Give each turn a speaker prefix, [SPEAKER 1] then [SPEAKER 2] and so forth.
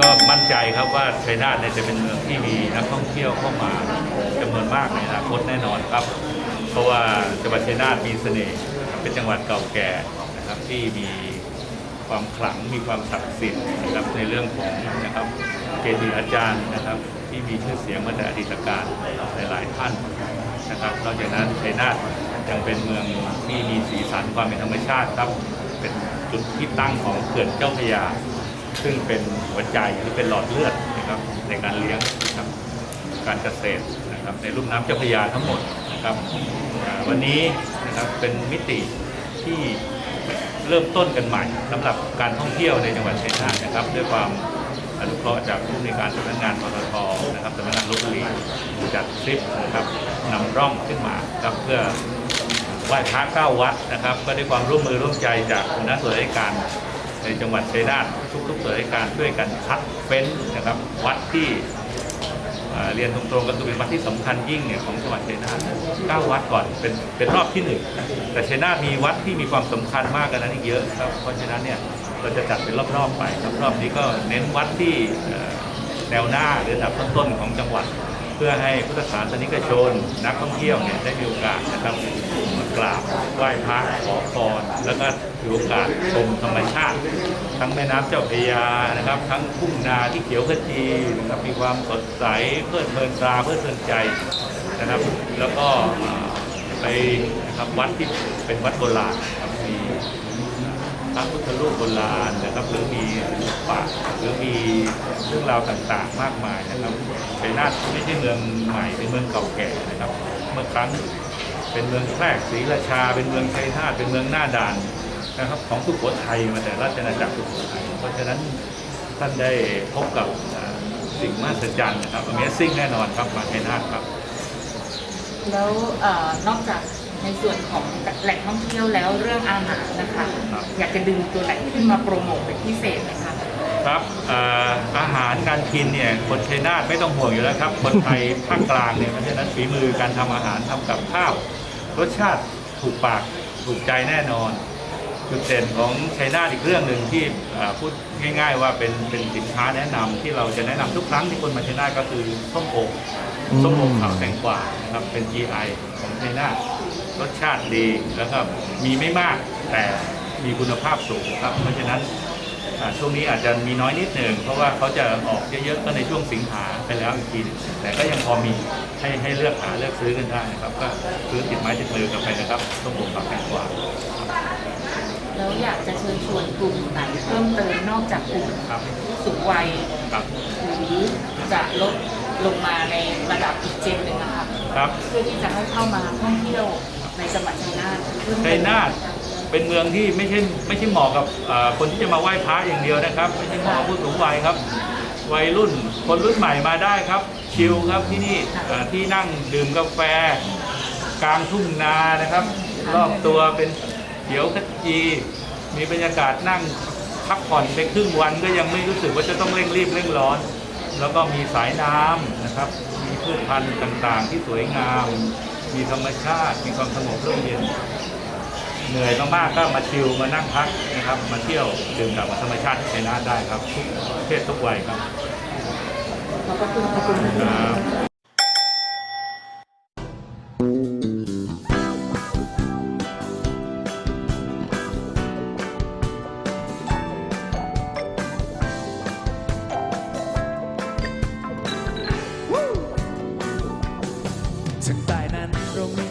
[SPEAKER 1] ก็มั่นใจครับว่าชัยนาทเนี่ยจะเป็นเมืองที่มีนักท่องเที่ยวเข้ามาจำนวนมากในอนาคตแน่นอนครับ เพราะว่าจังหวัดชัยนาทมีเสน่ห์เป็นจังหวัดเก่าแก่นะครับที่มีความขลังมีความศักดิ์สิทธิ์นะครับในเรื่องของนะครับเกจิอาจารย์นะครับ ที่มีชื่อเสียงมาแต่อดีตการหลายๆท่านนะครับนอกจากนั้นชัยนาทยังเป็นเมืองที่มีสีสันความเป็นธรรมชาติครับเป็นจุดที่ตั้งของเขื่อนเจ้าพระยา ซึ่งเป็นหัวใจหรือเป็นหลอดเลือดนะครับในการเลี้ยงนะครับการเกษตรนะครับในลุ่มน้ำเจ้าพระยาทั้งหมดนะครับวันนี้นะครับเป็นมิติที่เริ่มต้นกันใหม่สำหรับการท่องเที่ยวในจังหวัดชัยนาทนะครับ ด้วยความอนุเคราะห์จากผู้ในการสำนักงานปตทนะครับสำนักงานลบบุรีจัดทริปนะครับนำร่องขึ้นมาครับเพื่อไหว้พระเก้าวัดนะครับ ก็ด้วยความร่วมมือร่วมใจจากคณะส่วนราชการ ในจังหวัดชัยนาททุกๆส่วนราชการช่วยกันคัดเฟ้นนะครับวัดที่เรียนตรงๆก็คือเป็นวัดที่สำคัญยิ่งเนี่ยของจังหวัดชัยนาทเก้าวัดก่อนเป็นเป็นรอบที่หนึ่งแต่ชัยนาทมีวัดที่มีความสำคัญมากกันนั้นอีกเยอะครับเพราะฉะนั้นเนี่ยเราจะจัดเป็นรอบๆไปครับรอบนี้ก็เน้นวัดที่แนวหน้าหรืออันดับต้นๆของจังหวัด พื่อให้พุทธศาสนิกชน นักท่องเที่ยวเนี่ยได้มีโอกาสนะครับมากราบไหว้พระขอพรแล้วก็ถือโอกาสชมธรรมชาติ ทั้งแม่น้ำเจ้าพระยานะครับ ทั้งทุ่งนาที่เขียวขจีนะครับมีความสดใสเพลิดเพลินตาเพลิดเพลินใจนะครับ แล้วก็ไปนะครับวัดที่เป็นวัดโบราณมี พระพุทธรูปโบราณนะครับหรือมีศิลปะหรือมีเรื่องราวต่างๆมากมายนะครับชัยนาทไม่ใช่เมืองใหม่เป็นเมืองเก่าแก่นะครับ เมื่อครั้งเป็นเมืองแพรกศรีราชา เป็นเมืองชัยนาทเป็นเมืองหน้าด่านนะครับ ของสุโขทัยมาแต่ราชอาณาจักรสุโขทัยเพราะฉะนั้นท่านได้พบกับสิ่งมหัศจรรย์นะครับ Amazing แน่นอนครับมาชัยนาทครับ
[SPEAKER 2] แล้วอนอกจาก ในส่วนของแหล่งท่องเที่ยวแล้วเรื่องอาหารนะคะ
[SPEAKER 1] ครับ
[SPEAKER 2] อยากจะดึงตัวไหนขึ้นมาโปรโมทเป็นพิเศษไหมคะ
[SPEAKER 1] ครับเอ่ออาหารการกินเนี่ยคนชัยนาทไม่ต้องห่วงอยู่แล้วครับ คนไทยภาคกลางเนี่ยเพราะฉะนั้นฝีมือการทำอาหารทำกับข้าว รสชาติถูกปากถูกใจแน่นอน จุดเด่นของชัยนาทอีกเรื่องหนึ่งที่เอ่อพูดง่าย ๆ ว่าเป็นเป็นสินค้าแนะนำที่เราจะแนะนำทุกครั้งที่คนมาชัยนาทก็คือส้มโอ
[SPEAKER 3] อืม
[SPEAKER 1] ส้มโอขาวแตงกวานะครับเป็น GI ของชัยนาท รสชาติดีแล้วก็มีไม่มากแต่มีคุณภาพสูงครับ เพราะฉะนั้นอ่าช่วงนี้อาจจะมีน้อยนิดหนึ่งเพราะว่าเขาจะออกเยอะๆก็ในช่วงสิงหาไปแล้วอีกทีหนึ่งแต่ก็ยังพอมีให้ให้เลือกหาเลือกซื้อกันได้นะครับ ก็ซื้อติดไม้ติดมือกลับไปนะครับต้องผมปรับแพงกว่า
[SPEAKER 2] แล้วอยากจะเชิญชวนกลุ่มไหนเพิ่มเติมนอกจากกลุ่ม
[SPEAKER 1] ครับ
[SPEAKER 2] ผู้สูงวัย
[SPEAKER 1] ครับ
[SPEAKER 2] หรือจะลดลงมาในระดับอีกเจนหนึ่งนะคะ
[SPEAKER 1] ครับ
[SPEAKER 2] เพื่อที่จะให้เข้ามาท่องเที่ยวใน จังหวัดชัยนาทเพิ่มเติม
[SPEAKER 1] ชัยนาทเป็นเมืองที่ไม่ใช่ไม่ใช่เหมาะกับคนที่จะมาไหว้พระอย่างเดียวนะครับ ไม่ใช่เหมาะกับผู้สูงวัยครับ วัยรุ่นคนรุ่นใหม่มาได้ครับ ชิลครับที่นี่ที่นั่งดื่มกาแฟ กลางทุ่งนานะครับรอบตัวเป็นเขียวขจี มีบรรยากาศนั่งพักผ่อนไปครึ่งวันก็ยังไม่รู้สึกว่าจะต้องเร่งรีบเร่งร้อน แล้วก็มีสายน้ำนะครับ มีพืชพันธุ์ต่างๆ ที่สวยงาม มีธรรมชาติ มีความสงบร่มเย็น เหนื่อยมากๆก็มาชิลมานั่งพักนะครับ มาเที่ยวดื่มกับธรรมชาติชัยนาทได้ครับทุกเพศทุกวัยครับ
[SPEAKER 2] ขอบคุณขอบคุณ
[SPEAKER 1] ครับ
[SPEAKER 4] ทางใต้นั้นเรามีทะเลตะวันออกก็มีทะเลทาง